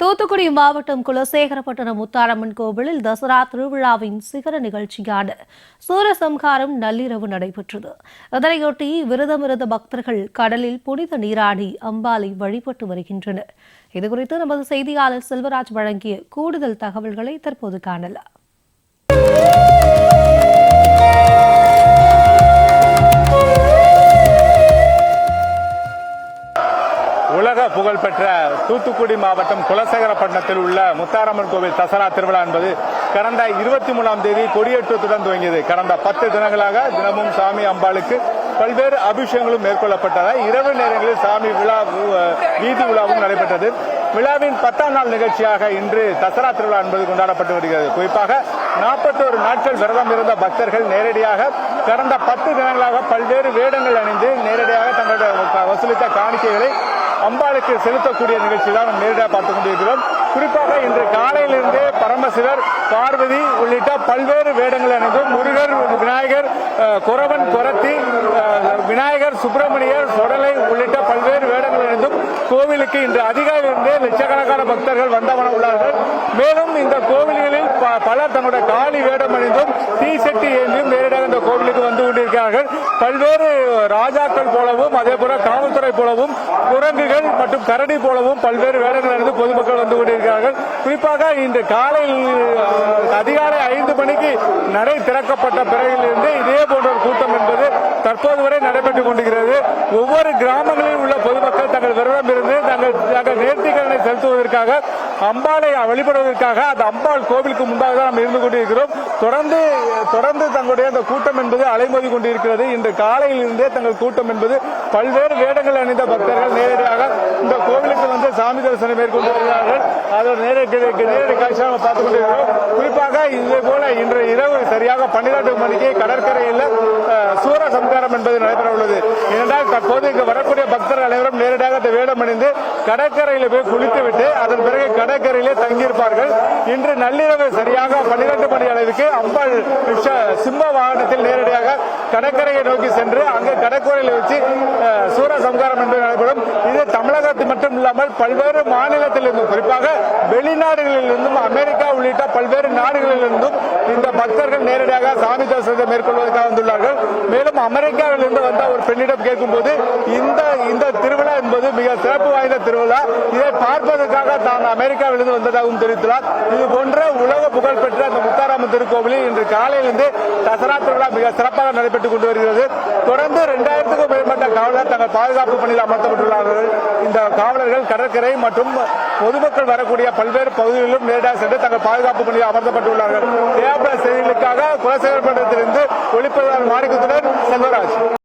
தூத்துக்குடி மாவட்டம் குலசேகரப்பட்டினம் முத்தாரம்மன் கோவிலில் தசரா திருவிழாவின் சிகர நிகழ்ச்சியான சூரசம்ஹாரம் நள்ளிரவு நடைபெற்றது. இதனையொட்டி விரதமிருந்த பக்தர்கள் கடலில் புனித நீராடி அம்பாலை வழிபட்டு வருகின்றனர். இதுகுறித்து நமது செய்தியாளர் செல்வராஜ் வழங்கிய கூடுதல் தகவல்களை தற்போது காணலாம். புகழ்பெற்ற தூத்துக்குடி மாவட்டம் குலசேகரப்பட்டினத்தில் உள்ள முத்தாரம்மன் கோவில் தசரா திருவிழா என்பது கடந்த இருபத்தி மூணாம் தேதி கொடியேற்றத்துடன் துவங்கியது. கடந்த பத்து தினங்களாக தினமும் சாமி அம்பாளுக்கு பல்வேறு அபிஷேகங்களும் மேற்கொள்ளப்பட்டன. இரவு நேரங்களில் சாமி விழா வீதி விழாவும் நடைபெற்றது. விழாவின் பத்தாம் நாள் நிகழ்ச்சியாக இன்று தசரா திருவிழா என்பது கொண்டாடப்பட்டு வருகிறது. குறிப்பாக நாற்பத்தோரு நாட்கள் விரதம் இருந்த பக்தர்கள் நேரடியாக கடந்த பத்து தினங்களாக பல்வேறு வேடங்கள் அணிந்து நேரடியாக தங்களுடைய வசூலித்த காணிக்கைகளை அம்பாளுக்கு செலுத்தக்கூடிய நிகழ்ச்சி தான் நாம் நேரடியாக பார்த்துக் கொண்டிருக்கிறோம். குறிப்பாக இன்று காலையிலிருந்தே பரமசிவர் பார்வதி உள்ளிட்ட பல்வேறு வேடங்கள் அணிந்தும் முருகர் விநாயகர் குரவன் குறவன் குரத்தி அஹ், விநாயகர் சுப்பிரமணியர் சொடலை உள்ளிட்ட பல்வேறு வேடங்கள் அணிந்தும் கோவிலுக்கு இன்று அதிகாலையிலிருந்தே லட்சக்கணக்கான பக்தர்கள் வந்தவன உள்ளார்கள். மேலும் இந்த கோவில்களில் பலர் தங்களுடைய காளி வேடம் அணிந்தும் தீசட்டி ஏந்தியும் நேரடியாக இந்த கோவிலுக்கு வந்து கொண்டிருக்கிறார்கள். பல்வேறு ராஜாக்கள் போலவும் அதே போல காவல்துறை போலவும் குரங்குகள் மற்றும் கரடி போலவும் பல்வேறு வேடங்கள் அணிந்து பொதுமக்கள் வந்து கொண்டிருக்கிறார்கள். குறிப்பாக இன்று காலையில் அதிகாலை ஐந்து மணிக்கு நடை திறக்கப்பட்ட பிறகிலிருந்து இதே போன்ற கூட்டம் என்பது தற்போது வரை நடைபெற்று ஒவ்வொரு கிராமங்களில் உள்ள பொதுமக்கள் தங்கள் விரதம் இருந்து தங்கள் தங்கள் நேர்த்திக்கடனை செலுத்துவதற்காக அம்பாலை வழிபடுவதற்காக அந்த அம்பாள் கோவிலுக்கு முன்பாக தான் நாம் இருந்து கொண்டிருக்கிறோம். தொடர்ந்து தொடர்ந்து தங்களுடைய அந்த கூட்டம் என்பது அலைமோதி கொண்டிருக்கிறது. இன்று காலையில் இருந்தே தங்கள் கூட்டம் என்பது பல்வேறு வேடங்கள் அணிந்த பக்தர்கள் நேரடியாக இந்த கோவிலுக்கு வந்து சாமி தரிசனம் மேற்கொண்டு வருகிறார்கள். அதோட நேரடி நேரடி காட்சியாக பார்த்துக் கொண்டிருக்கிறோம். குறிப்பாக இதே போல இன்று இரவு சரியாக பன்னிரண்டு மணிக்கு கடற்கரையில் என்பது நடைபெற உள்ளது ஏனென்றால் தற்போது இங்கு வரக்கூடிய பக்தர்கள் அனைவரும் நேரடியாக இந்த வேடம் அணிந்து கடற்கரையில் போய் குளித்துவிட்டு அதன் பிறகு கடற்கரையிலே தங்கியிருப்பார்கள். இன்று நள்ளிரவு சரியாக பன்னிரண்டு மணி அளவுக்கு அம்பாள் சிம்ம வாகனத்தில் நேரடியாக கடற்கரையை நோக்கி சென்று அங்கு கடற்கரையில் வச்சு சூர சம்காரம் என்பது நடைபெறும். இது தமிழகத்தில் மட்டும் இல்லாமல் பல்வேறு மாநிலத்திலிருந்தும் குறிப்பாக வெளிநாடுகளிலிருந்தும் அமெரிக்கா உள்ளிட்ட பல்வேறு நாடுகளிலிருந்தும் இந்த பக்தர்கள் நேரடியாக சாமி தரிசனத்தை மேற்கொள்வதற்காக வந்துள்ளார்கள். மேலும் அமெரிக்காவிலிருந்து வந்த ஒரு பெண்ணிடம் கேட்கும்போது இந்த இந்த திருவிழா என்பது மிக சிறப்பு வாய்ந்த திருவிழா. இதை பார்ப்பதற்காக தான் அமெரிக்காவிலிருந்து வந்ததாகவும் தெரிவித்துள்ளார். இது போன்ற உலக புகழ்பெற்ற அந்த முத்தாராம திருக்கோவிலில் இன்று காலையிலிருந்து தசரா திருவிழா மிக சிறப்பாக நடைபெற்றுக் கொண்டு வருகிறது. தொடர்ந்து இரண்டாயிரத்துக்கும் மேற்பட்ட காவலர் தங்கள் பாதுகாப்பு பணியில் அமர்த்தப்பட்டுள்ளார்கள். இந்த காவலர்கள் கடற்கரை மற்றும் பொதுமக்கள் வரக்கூடிய பல்வேறு பகுதிகளிலும் நேரடியாக சென்று தங்கள் பாதுகாப்பு பணியில் அமர்த்தப்பட்டுள்ளார்கள். தேவைப்பட செய்திகளுக்காக குலசேகரப்பட்டினத்திலிருந்து ஒளிப்பதிவாளர் மாணிக்கத்துடன் செல்வராஜ்.